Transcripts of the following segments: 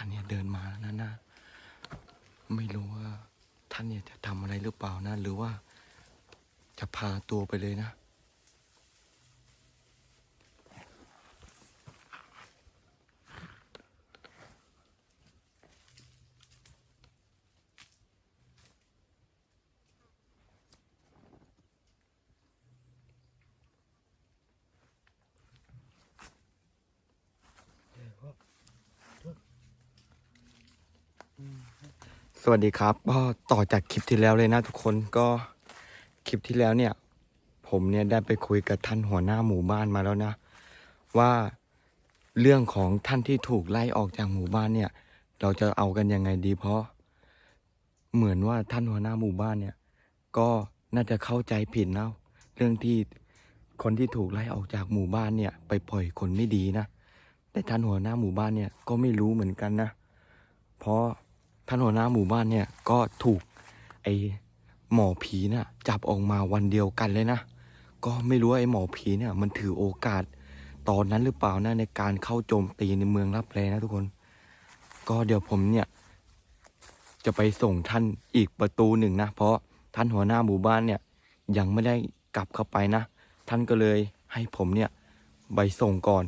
ท่านเนี่ยเดินมาแล้วนะนะไม่รู้ว่าท่านเนี่ยจะทำอะไรหรือเปล่านะ หรือว่าจะพาตัวไปเลยนะ วัสดีครับ ก็ต่อจากคลิปที่แล้วเลยนะทุกคนก็คลิปที่แล้วเนี่ย ผมเนี่ยได้ไปคุยกับท่านหัวหน้าหมู่บ้านมาแล้วนะ ว่าเรื่องของท่านที่ถูกไล่ออกจากหมู่บ้านเนี่ย เราจะเอากันยังไงดี เพราะ เหมือนว่าท่านหัวหน้าหมู่บ้านเนี่ย ก็น่าจะเข้าใจผิดนะเรื่องที่คนที่ถูกไล่ออกจากหมู่บ้านเนี่ย ไปปล่อยคนไม่ดีนะแต่ท่านหัวหน้าหมู่บ้านเนี่ยก็ไม่รู้เหมือนกันนะเพราะ ท่านหัวหน้าหมู่บ้านเนี่ยก็ถูกไอหมอผีน่ะจับออกมาวันเดียวกันเลยนะ ก็ไม่รู้ไอหมอผีเนี่ยมันถือโอกาสตอนนั้นหรือเปล่านะในการเข้าโจมตีในเมืองรับแลนะทุกคน ก็เดี๋ยวผมเนี่ย จะไปส่งท่านอีกประตูหนึ่งนะ เพราะท่านหัวหน้าหมู่บ้านเนี่ย ยังไม่ได้กลับเข้าไปนะ ท่านก็เลยให้ผมเนี่ยไปส่งก่อน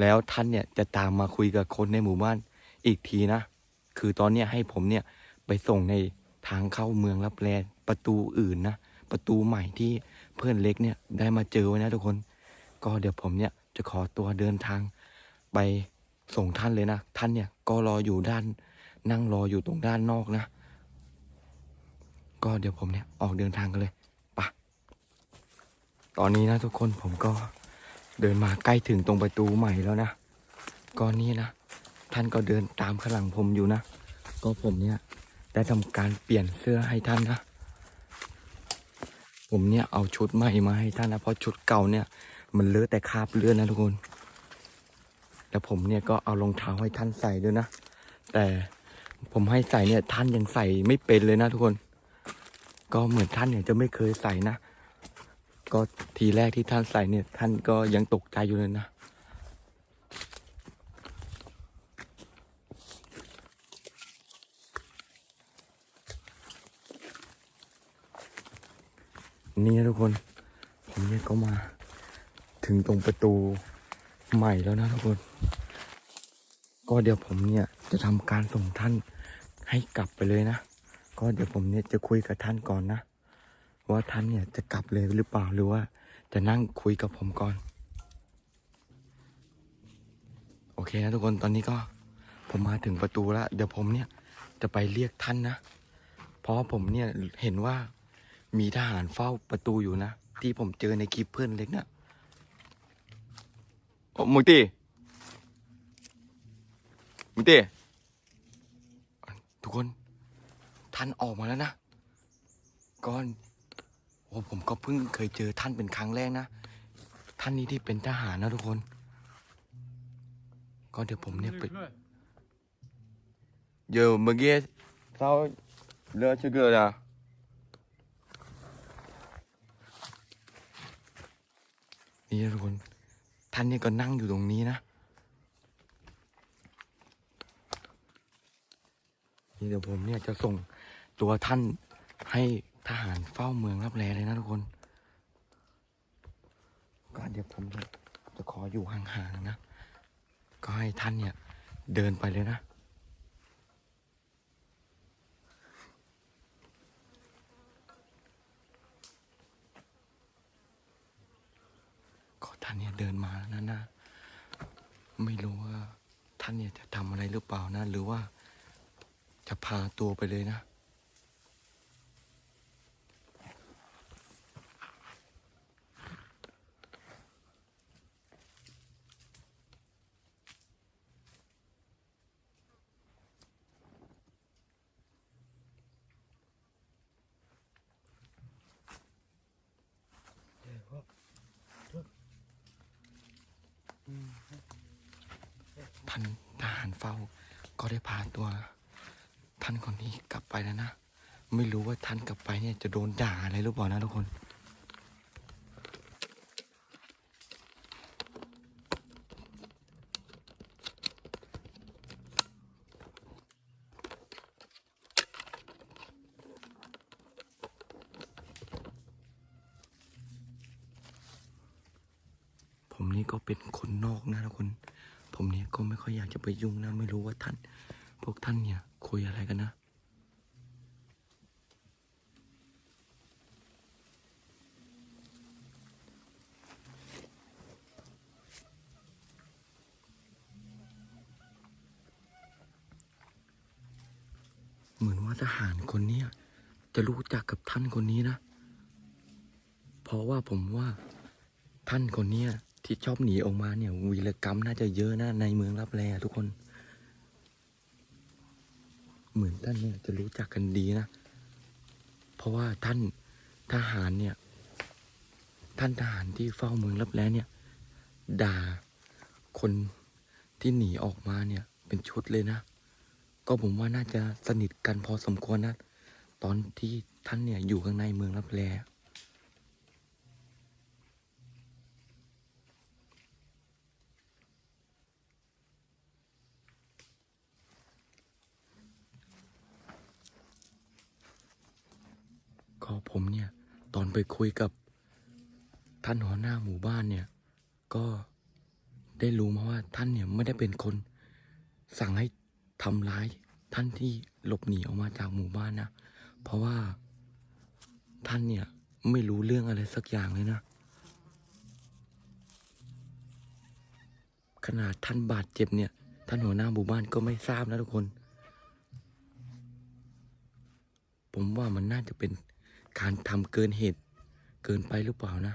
แล้วท่านเนี่ยจะตามมาคุยกับคนในหมู่บ้านอีกทีนะ คือตอนเนี้ยให้ผมเนี่ยไปส่งในทางเข้าเมืองรับแลประตูอื่นนะ ประตูใหม่ที่เพื่อนเล็กเนี่ยได้มาเจอไว้นะทุกคน ก็เดี๋ยวผมเนี่ยจะขอตัวเดินทางไปส่งท่านเลยนะ ท่านเนี่ยก็รออยู่ด้าน นั่งรออยู่ตรงด้านนอกนะ ก็เดี๋ยวผมเนี่ยออกเดินทางกันเลยไปะตอนนี้นะทุกคนผมก็เดินมาใกล้ถึงตรงประตูใหม่แล้วนะ ก็นี่นะ ท่านก็เดินตามข้างหลังผมอยู่นะ ก็ผมเนี่ยได้ทำการเปลี่ยนเสื้อให้ท่านนะ ผมเนี่ยเอาชุดใหม่มาให้ท่านนะ เพราะชุดเก่าเนี่ย มันเลอะแต่คราบเลือดนะทุกคน แล้วผมเนี่ยก็เอารองเท้าให้ท่านใส่ด้วยนะ แต่ผมให้ใส่เนี่ยท่านยังใส่ไม่เป็นเลยนะทุกคน ก็เหมือนท่านเนี่ยจะไม่เคยใส่นะ ก็ทีแรกที่ท่านใส่เนี่ย ท่านก็ยังตกใจอยู่เลยนะ นี่นะทุกคน ผมเนี่ยก็มา ถึงตรงประตูใหม่แล้วนะทุกคน ก็เดี๋ยวผมเนี่ยจะทำการส่งท่านให้กลับไปเลยนะ ก็เดี๋ยวผมเนี่ยจะคุยกับท่านก่อนนะ ว่าท่านเนี่ยจะกลับเลยหรือเปล่าหรือว่า จะนั่งคุยกับผมก่อน โอเคนะทุกคนตอนนี้ก็ผมมาถึงประตูแล้ว เดี๋ยวผมเนี่ยจะไปเรียกท่านนะ เพราะผมเนี่ยเห็นว่า มีทหารเฝ้าประตูอยู่นะ ที่ผมเจอในคลิปเพื่อนเล็กนะโอ้มุตีมุตีทุกคนท่านออกมาแล้วนะก่อนโอ้ผมก็เพิ่งเคยเจอท่านเป็นครั้งแรกนะ ท่านนี้ที่เป็นทหารนะทุกคน ก็เดี๋ยวผมเนี่ยไป giờ mà nghe sao lỡ chưa cửa à นี่นะ นี่ทุกคน ท่านเนี่ยก็นั่งอยู่ตรงนี้นะ นี่เดี๋ยวผมเนี่ยจะส่งตัวท่านให้ทหารเฝ้าเมืองรับแลเลยนะทุกคน ก็เดี๋ยวผมจะขออยู่ห่างๆนะ ก็ให้ท่านเนี่ยเดินไปเลยนะ ก็ ท่านเนี่ยเดินมาแล้วนะนะ ไม่รู้ว่าท่านเนี่ยจะทำอะไรหรือเปล่านะ หรือว่าจะพาตัวไปเลยนะ เฝ้า ก็ได้พาตัวท่านคนนี้กลับไปแล้วนะ ไม่รู้ว่าท่านกลับไปเนี่ยจะโดนด่าอะไรหรือเปล่านะทุกคนผมนี่ก็เป็นคนนอกนะทุกคน ผมเนี่ยก็ไม่ค่อยอยากจะไปยุ่งนะ ไม่รู้ว่าท่าน พวกท่านเนี่ย คุยอะไรกันนะ เหมือนว่าทหารคนเนี้ยจะรู้จักกับท่านคนนี้นะ เพราะว่าผมว่าท่านคนเนี้ย ที่ชอบหนีออกมาเนี่ยวีรกรรมน่าจะเยอะนะในเมืองรับแลทุกคน เหมือนท่านเนี่ยจะรู้จักกันดีนะ เพราะว่าท่านทหารเนี่ย ท่านทหารที่เฝ้าเมืองรับแลเนี่ย ด่าคนที่หนีออกมาเนี่ย เป็นชุดเลยนะ ก็ผมว่าน่าจะสนิทกันพอสมควรนะ ตอนที่ท่านเนี่ยอยู่ข้างในเมืองรับแล็ผมเนี่ย ตอนไปคุยกับท่านหัวหน้าหมู่บ้านเนี่ย ก็ได้รู้มาว่าท่านเนี่ยไม่ได้เป็นคน สั่งให้ทำร้ายท่านที่หลบหนีออกมาจากหมู่บ้านนะ เพราะว่าท่านเนี่ยไม่รู้เรื่องอะไรสักอย่างเลยนะ ขนาดท่านบาดเจ็บเนี่ย ท่านหัวหน้าหมู่บ้านก็ไม่ทราบนะทุกคน ผมว่ามันน่าจะเป็น การทำเกินเหตุเกินไปหรือเปล่านะ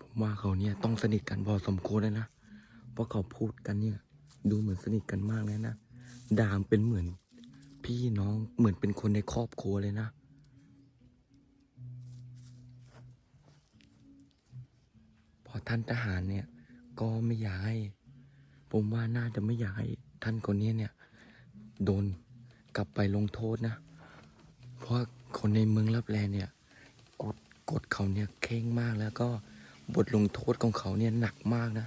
ผมว่าเขาเนี่ยต้องสนิทกันพอสมควรเลยนะ เพราะเขาพูดกันเนี่ย ดูเหมือนสนิทกันมากเลยนะ ดามเป็นเหมือน พี่น้องเหมือนเป็นคนในครอบครัวเลยนะ พอท่านทหารเนี่ย ก็ไม่อยากให้ ผมว่าน่าจะไม่อยากให้ท่านคนนี้เนี่ย โดนกลับไปลงโทษนะ เพราะคนในเมืองรับแลเนี่ยกฎกฎเขาเนี่ยเข่งมากแล้วก็บทลงโทษของเขาเนี่ยหนักมากนะ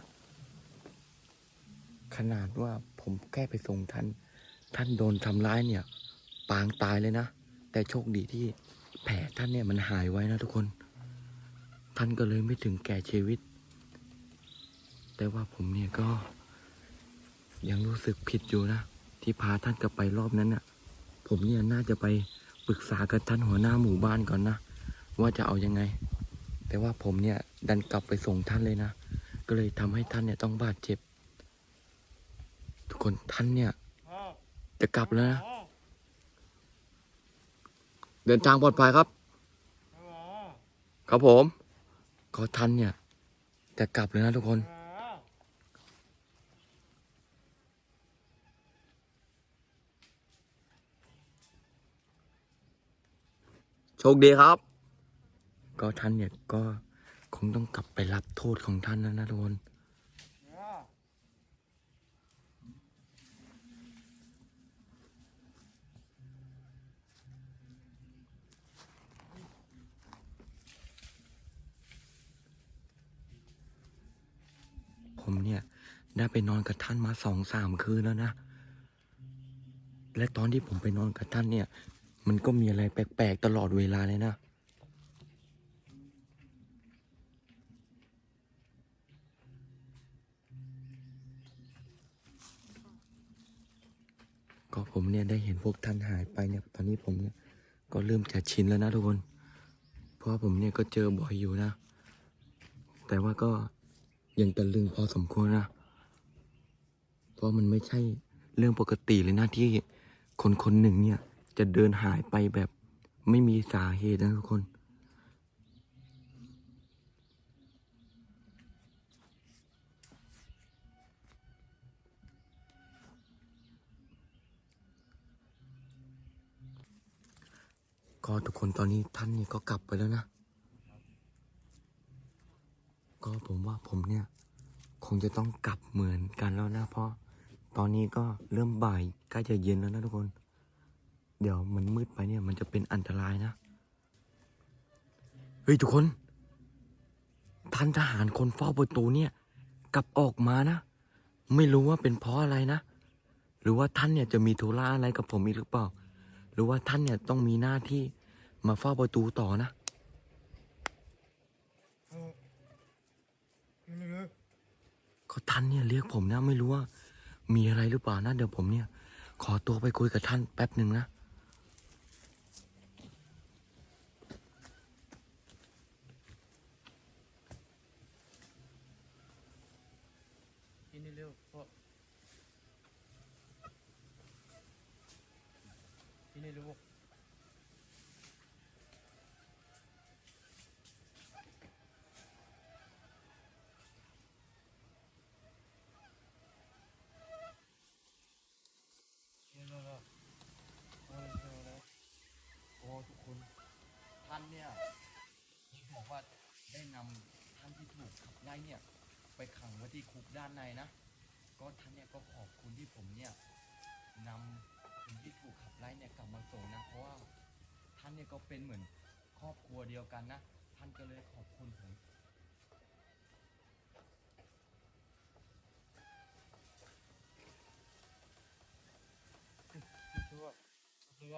ขนาดว่าผมแค่ไปส่งท่าน ท่านโดนทำร้ายเนี่ย ปางตายเลยนะ แต่โชคดีที่แผลท่านเนี่ยมันหายไว้นะทุกคน ท่านก็เลยไม่ถึงแก่ชีวิต แต่ว่าผมเนี่ยก็ ยังรู้สึกผิดอยู่นะ ที่พาท่านกลับไปรอบนั้นน่ะ ผมเนี่ยน่าจะไปปรึกษากับท่านหัวหน้าหมู่บ้านก่อนนะ ว่าจะเอายังไง แต่ว่าผมเนี่ยดันกลับไปส่งท่านเลยนะ ก็เลยทำให้ท่านเนี่ยต้องบาดเจ็บ คนท่านเนี่ย จะกลับแล้วนะ เดินทางปลอดภัยครับ ครับผมก็ท่านเนี่ย จะกลับเลยนะทุกคนโชคดีครับ ก็ท่านเนี่ยก็คงต้องกลับไปรับโทษของท่านแล้วนะทุกคน ผมเนี่ย ได้ไปนอนกับท่านมาสองสามคืนแล้วนะ และตอนที่ผมไปนอนกับท่านเนี่ย มันก็มีอะไรแปลกๆตลอดเวลาเลยนะก็ผมเนี่ยได้เห็นพวกท่านหายไปเนี่ย ตอนนี้ผมเนี่ยก็เริ่มจะชินแล้วนะทุกคน เพราะผมเนี่ยก็เจอบ่อยอยู่นะ แต่ว่าก็ ยังตะลึงพอสมควรนะ เพราะมันไม่ใช่เรื่องปกติเลยนะที่คนคนหนึ่งเนี่ย จะเดินหายไปแบบไม่มีสาเหตุนะทุกคนก็ทุกคนตอนนี้ท่านนี่ก็กลับไปแล้วนะ ก็ผมว่าผมเนี่ย คงจะต้องกลับเหมือนกันแล้วนะเพราะตอนนี้ก็เริ่มบ่ายใกล้จะเย็นแล้วนะทุกคน เดี๋ยวมันมืดไปเนี่ย มันจะเป็นอันตรายนะ เฮ้ยทุกคนท่านทหารคนเฝ้าประตูเนี่ย กลับออกมานะ ไม่รู้ว่าเป็นเพราะอะไรนะ หรือว่าท่านเนี่ยจะมีธุระอะไรกับผมอีกหรือเปล่า หรือว่าท่านเนี่ยต้องมีหน้าที่มาเฝ้าประตูต่อนะ นี่เลย ก็ท่านเนี่ยเรียกผมนะ ไม่รู้ว่ามีอะไรหรือเปล่านะเดี๋ยวผมเนี่ย ขอตัวไปคุยกับท่านแป๊บหนึ่งนะกินนี่เร็วพ่อกินนี่เร็ว โอ้ทุกคน ท่านเนี่ยที่บอกว่าได้ นำท่านที่ถูกขับไล่เนี่ยไปขังไว้ที่คุกด้านในนะ ก็ท่านเนี่ยก็ขอบคุณที่ผมเนี่ยนำคนที่ถูกขับไล่เนี่ยกลับมาส่งนะเพราะว่าท่านเนี่ยก็เป็นเหมือนครอบครัวเดียวกันนะ ท่านก็เลยขอบคุณผมตัวตัว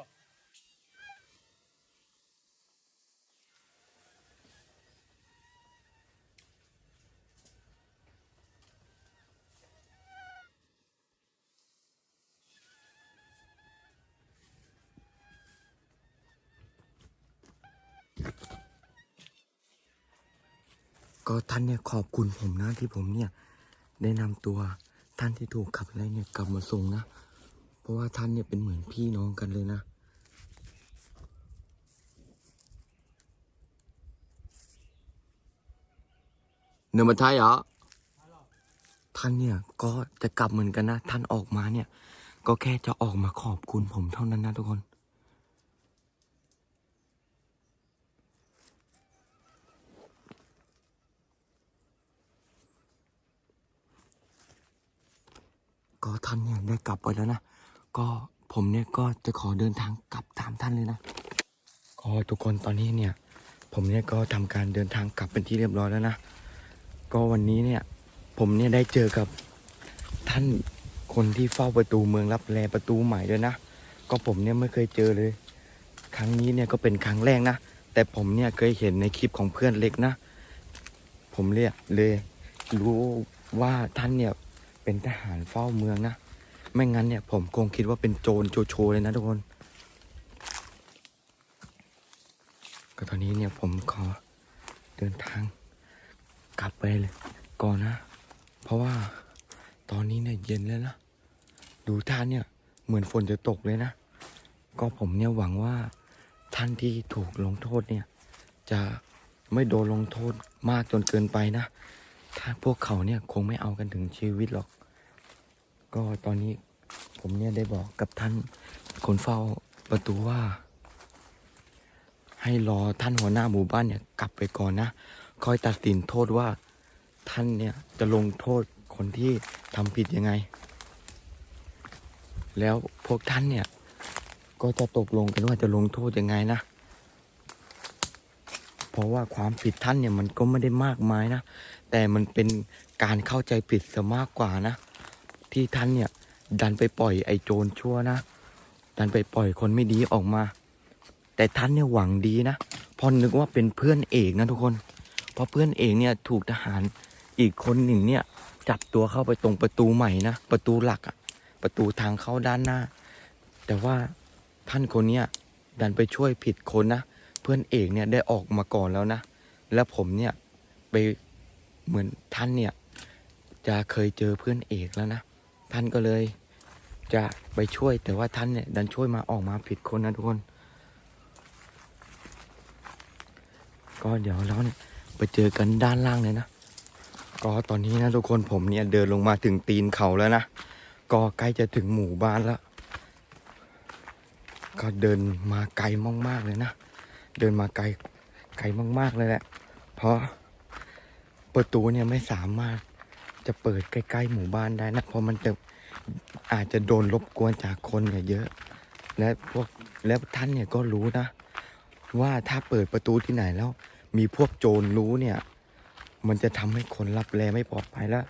ก็ท่านเนี่ยขอบคุณผมนะที่ผมเนี่ยได้นำตัวท่านที่ถูกขับไล่เนี่ยกลับมาส่งนะ เพราะว่าท่านเนี่ยเป็นเหมือนพี่น้องกันเลยนะเนื้อมาไทยเหรอท่านเนี่ยก็จะกลับเหมือนกันนะ ท่านออกมาเนี่ย ก็แค่จะออกมาขอบคุณผมเท่านั้นนะทุกคน ก็ท่านเนี่ยได้กลับไปแล้วนะ ก็ผมเนี่ยก็จะขอเดินทางกลับตามท่านเลยนะก็ทุกคนตอนนี้เนี่ย ผมเนี่ยก็ทำการเดินทางกลับเป็นที่เรียบร้อยแล้วนะ ก็วันนี้เนี่ย ผมเนี่ยได้เจอกับท่านคนที่เฝ้าประตูเมืองรับแลประตูใหม่ด้วยนะ ก็ผมเนี่ยไม่เคยเจอเลย ครั้งนี้เนี่ยก็เป็นครั้งแรกนะ แต่ผมเนี่ยเคยเห็นในคลิปของเพื่อนเล็กนะ ผมเรียกเลยรู้ว่าท่านเนี่ยเป็นทหารเฝ้าเมืองนะ ไม่งั้นเนี่ย ผมคงคิดว่าเป็นโจรโจโฉเลยนะทุกคน ก็ตอนนี้เนี่ยผมขอเดินทางกลับไปเลย ก่อนนะ เพราะว่าตอนนี้เนี่ยเย็นแล้วนะ ดูท่านเนี่ยเหมือนฝนจะตกเลยนะ ก็ผมเนี่ยหวังว่าท่านที่ถูกลงโทษเนี่ย จะไม่โดนลงโทษมากจนเกินไปนะ ถ้าพวกเขาเนี่ยคงไม่เอากันถึงชีวิตหรอก ก็ตอนนี้ผมเนี่ยได้บอกกับท่านคนเฝ้าประตูว่า ให้รอท่านหัวหน้าหมู่บ้านเนี่ยกลับไปก่อนนะคอยตัดสินโทษว่าท่านเนี่ยจะลงโทษคนที่ทำผิดยังไง แล้วพวกท่านเนี่ย ก็จะตกลงกันว่าจะลงโทษยังไงนะ เพราะว่าความผิดท่านเนี่ยมันก็ไม่ได้มากมายนะ แต่มันเป็นการเข้าใจผิดซะมากกว่านะ ที่ท่านเนี่ย ดันไปปล่อยไอ้โจรชั่วนะ ดันไปปล่อยคนไม่ดีออกมา แต่ท่านเนี่ยหวังดีนะพอนึกว่าเป็นเพื่อนเอกนะทุกคน เพราะเพื่อนเอกเนี่ยถูกทหารอีกคนหนึ่งเนี่ย จับตัวเข้าไปตรงประตูใหม่นะประตูหลักอะประตูทางเข้าด้านหน้า แต่ว่าท่านคนเนี้ยดันไปช่วยผิดคนนะเพื่อนเอกเนี่ยได้ออกมาก่อนแล้วนะ แล้วผมเนี่ยไปเหมือนท่านเนี่ยจะเคยเจอเพื่อนเอกแล้วนะ ท่านก็เลย จะไปช่วยแต่ว่าท่านเนี่ยดันช่วยมาออกมาผิดคนนะทุกคน ก็เดี๋ยวเราเนี่ยไปเจอกันด้านล่างเลยนะ ก็ตอนนี้นะทุกคนผมเนี่ยเดินลงมาถึงตีนเขาแล้วนะ ก็ใกล้จะถึงหมู่บ้านแล้ว ก็เดินมาไกลมากๆเลยนะ เดินมาไกลไกลมากๆเลยแหละ เพราะประตูเนี่ยไม่สามารถ จะเปิดใกล้ๆหมู่บ้านได้นะเพราะมันจะอาจจะโดนรบกวนจากคนเนี่ยเยอะ และพวกและท่านเนี่ยก็รู้นะ ว่าถ้าเปิดประตูที่ไหนแล้ว มีพวกโจรรู้เนี่ย มันจะทำให้คนรับแลไม่ปลอดภัยแล้ว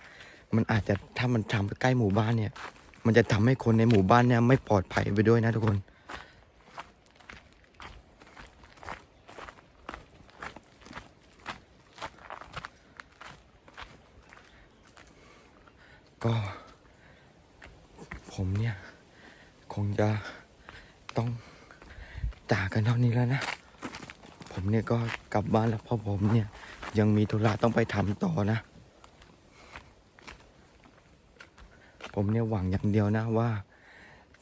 มันอาจจะถ้ามันทำใกล้หมู่บ้านเนี่ย มันจะทำให้คนในหมู่บ้านเนี่ยไม่ปลอดภัยไปด้วยนะทุกคน ก็ ผมเนี่ย คงจะต้องจากกันเท่านี้แล้วนะ ผมเนี่ยก็กลับบ้านแล้วเพราะผมเนี่ย ยังมีธุระต้องไปทำต่อนะ ผมเนี่ยหวังอย่างเดียวนะว่า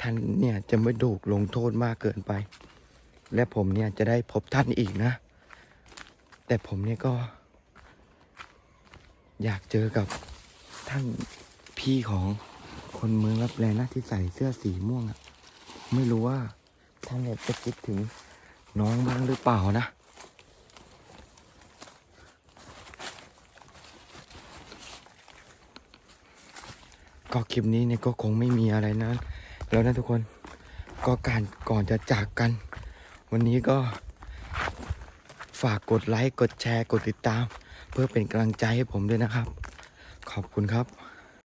ท่านเนี่ยจะไม่ถูกลงโทษมากเกินไป และผมเนี่ยจะได้พบท่านอีกนะ แต่ผมเนี่ยก็ อยากเจอกับท่าน พี่ของคนเมืองรับแลนะที่ใส่เสื้อสีม่วงอะไม่รู้ว่าท่านเนี่ยจะคิดถึงน้องบ้างหรือเปล่านะ ก็คลิปนี้เนี่ยก็คงไม่มีอะไรนะ แล้วนะทุกคนก็การก่อนจะจากกัน วันนี้ก็ฝากกดไลค์ กดแชร์ กดติดตาม เพื่อเป็นกำลังใจให้ผมด้วยนะครับ ขอบคุณครับ